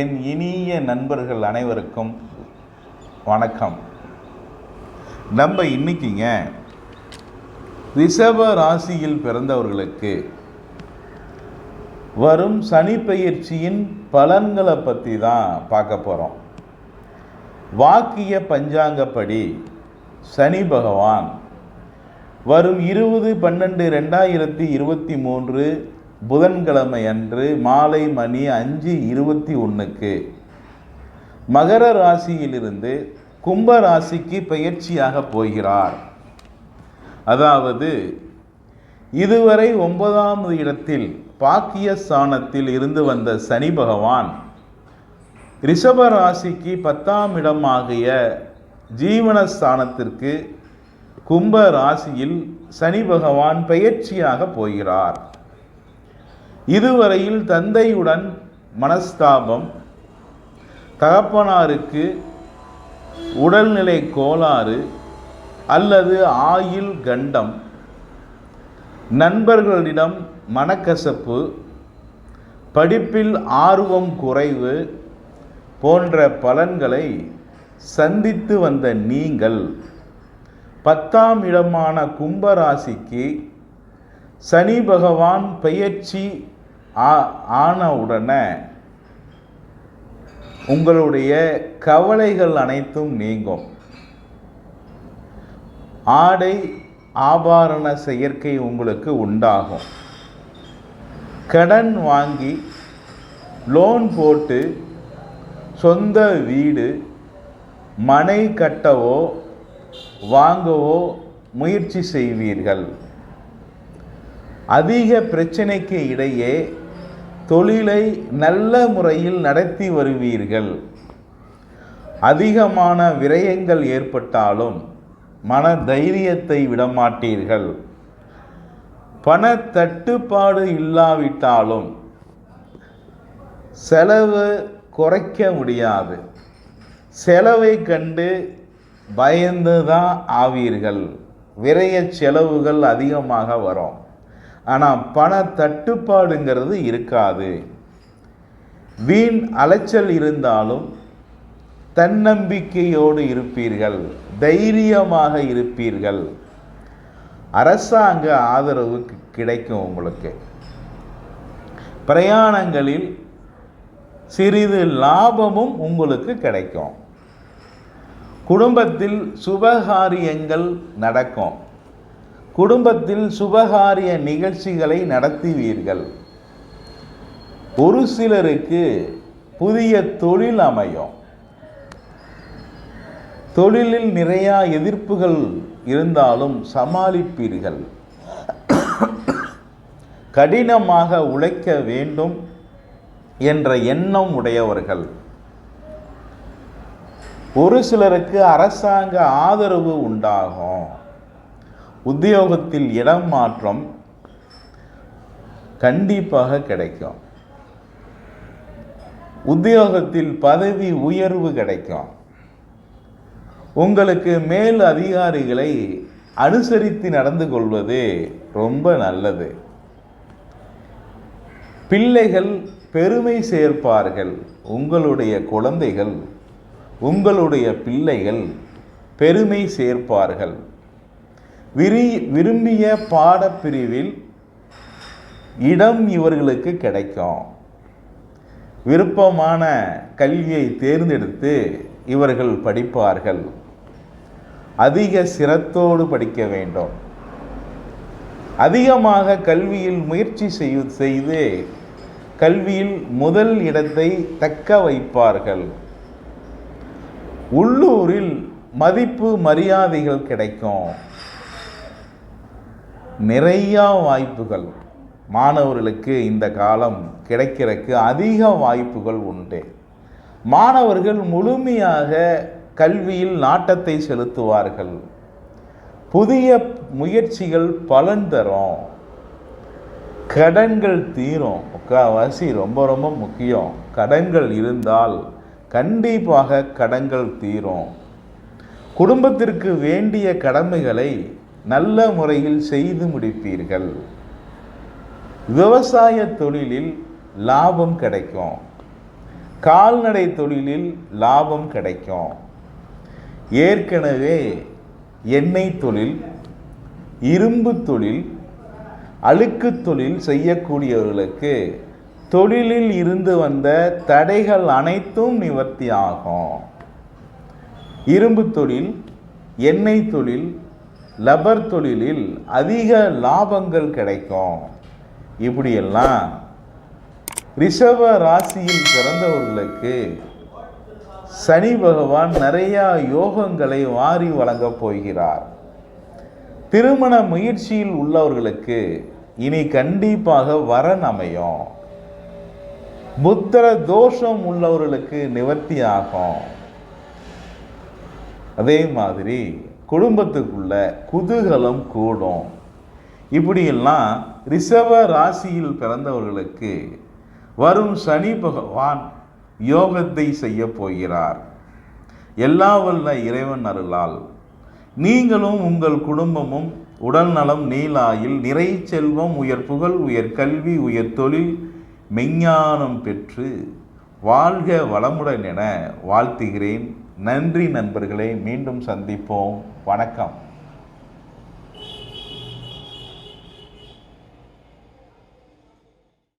என் இனிய நண்பர்கள் அனைவருக்கும் வணக்கம். நம்ம இன்னைக்குங்க ரிஷப ராசியில் பிறந்தவர்களுக்கு வரும் சனி பயிற்சியின் பலன்களை பற்றி தான் பார்க்க போகிறோம் வாக்கிய பஞ்சாங்கப்படி சனி பகவான் வரும் இருபது பன்னெண்டு ரெண்டாயிரத்தி இருபத்தி மூன்று புதன்கிழமை அன்று மாலை மணி அஞ்சு இருபத்தி ஒன்றுக்கு மகர ராசியிலிருந்து கும்ப ராசிக்கு பயிற்சியாக போகிறார். அதாவது இதுவரை ஒன்பதாம் இடத்தில் பாக்கிய ஸ்தானத்தில் இருந்து வந்த சனி பகவான் ரிஷப ராசிக்கு பத்தாம் இடமாகிய ஜீவனஸ்தானத்திற்கு கும்ப ராசியில் சனி பகவான் பயிற்சியாக போகிறார். இதுவரையில் தந்தையுடன் மனஸ்தாபம் தகப்பனாருக்கு உடல்நிலை கோளாறு அல்லது ஆயில் கண்டம் நண்பர்களிடம் மனக்கசப்பு படிப்பில் ஆர்வம் குறைவு போன்ற பலன்களை சந்தித்து வந்த நீங்கள் பத்தாம் இடமான கும்பராசிக்கு சனி பகவான் பெயர்ச்சி ஆ- ஆனவுடனே உங்களுடைய கவலைகள் அனைத்தும் நீங்கும். ஆடை ஆபாரண செயற்கை உங்களுக்கு உண்டாகும். கடன் வாங்கி லோன் போட்டு சொந்த வீடு மனை கட்டவோ வாங்கவோ முயற்சி செய்வீர்கள். அதிக பிரச்சனைக்கு இடையே தொழிலை நல்ல முறையில் நடத்தி வருவீர்கள். அதிகமான விரயங்கள் ஏற்பட்டாலும் மன தைரியத்தை விடமாட்டீர்கள். பண தட்டுப்பாடு இல்லாவிட்டாலும் செலவு குறைக்க முடியாது. செலவை கண்டு பயந்து தான் ஆவீர்கள். விரைய செலவுகள் அதிகமாக வரும். ஆனால் பண தட்டுப்பாடுங்கிறது இருக்காது. வீண் அலைச்சல் இருந்தாலும் தன்னம்பிக்கையோடு இருப்பீர்கள் தைரியமாக இருப்பீர்கள். அரசாங்க ஆதரவு கி- கிடைக்கும் உங்களுக்கு. பிரயாணங்களில் சிறிது லாபமும் உங்களுக்கு கிடைக்கும். குடும்பத்தில் சுபகாரியங்கள் நடக்கும். குடும்பத்தில் சுபகாரிய நிகழ்ச்சிகளை நடத்துவீர்கள். ஒரு சிலருக்கு புதிய தொழில் அமையும். தொழிலில் நிறையா எதிர்ப்புகள் இருந்தாலும் சமாளிப்பீர்கள். கடினமாக உழைக்க வேண்டும் என்ற எண்ணம் உடையவர்கள். ஒரு சிலருக்கு அரசாங்க ஆதரவு உண்டாகும். உத்தியோகத்தில் இடம் மாற்றம் கண்டிப்பாக கிடைக்கும். உத்தியோகத்தில் பதவி உயர்வு கிடைக்கும். உங்களுக்கு மேல் அதிகாரிகளை அனுசரித்து நடந்து கொள்வது ரொம்ப நல்லது. பிள்ளைகள் பெருமை சேர்ப்பார்கள். உங்களுடைய குழந்தைகள் உங்களுடைய பிள்ளைகள் பெருமை சேர்ப்பார்கள். விரி விரும்பிய பாடப்பிரிவில் இடம் இவர்களுக்கு கிடைக்கும். விருப்பமான கல்வியை தேர்ந்தெடுத்து இவர்கள் படிப்பார்கள். அதிக சிரத்தோடு படிக்க வேண்டும். அதிகமாக கல்வியில் முயற்சி செய்து செய்து கல்வியில் முதல் இடத்தை தக்க வைப்பார்கள். உள்ளூரில் மதிப்பு மரியாதைகள் கிடைக்கும். நிறையா வாய்ப்புகள். மாணவர்களுக்கு இந்த காலம் கிடைக்கிறதுக்கு அதிக வாய்ப்புகள் உண்டு. மாணவர்கள் முழுமையாக கல்வியில் நாட்டத்தை செலுத்துவார்கள். புதிய முயற்சிகள் பலன் தரும். கடன்கள் தீரும். முக்கால்வாசி ரொம்ப ரொம்ப முக்கியம். கடன்கள் இருந்தால் கண்டிப்பாக கடன்கள் தீரும். குடும்பத்திற்கு வேண்டிய கடமைகளை நல்ல முறையில் செய்து முடிப்பீர்கள். விவசாய தொழிலில் லாபம் கிடைக்கும். கால்நடை தொழிலில் லாபம் கிடைக்கும். ஏற்கனவே எண்ணெய் தொழில் இரும்பு தொழில் அழுக்கு தொழில் செய்யக்கூடியவர்களுக்கு தொழிலில் இருந்து வந்த தடைகள் அனைத்தும் நிவர்த்தி ஆகும். இரும்பு தொழில் எண்ணெய் தொழில் லபர் தொழிலில் அதிக லாபங்கள் கிடைக்கும். இப்படியெல்லாம் ரிஷப ராசியில் பிறந்தவர்களுக்கு சனி பகவான் நிறையா யோகங்களை வாரி வழங்கப் போகிறார். திருமண முயற்சியில் உள்ளவர்களுக்கு இனி கண்டிப்பாக வரன் அமையும். புத்திர தோஷம் உள்ளவர்களுக்கு நிவர்த்தி ஆகும். அதே மாதிரி குடும்பத்துக்குள்ள குதூகலம் கூடும். இப்படியெல்லாம் ரிஷப ராசியில் பிறந்தவர்களுக்கு வரும் சனி பகவான் யோகத்தை செய்ய போகிறார். எல்லா வல்ல இறைவன் அருளால் நீங்களும் உங்கள் குடும்பமும் உடல் நலம் நீலாயில் நிறை செல்வம் உயர் புகழ் உயர் கல்வி உயர் தொழில் மெஞ்ஞானம் பெற்று வாழ்க வளமுடன் என வாழ்த்துகிறேன். நன்றி நண்பர்களே மீண்டும் சந்திப்போம். வணக்கம்.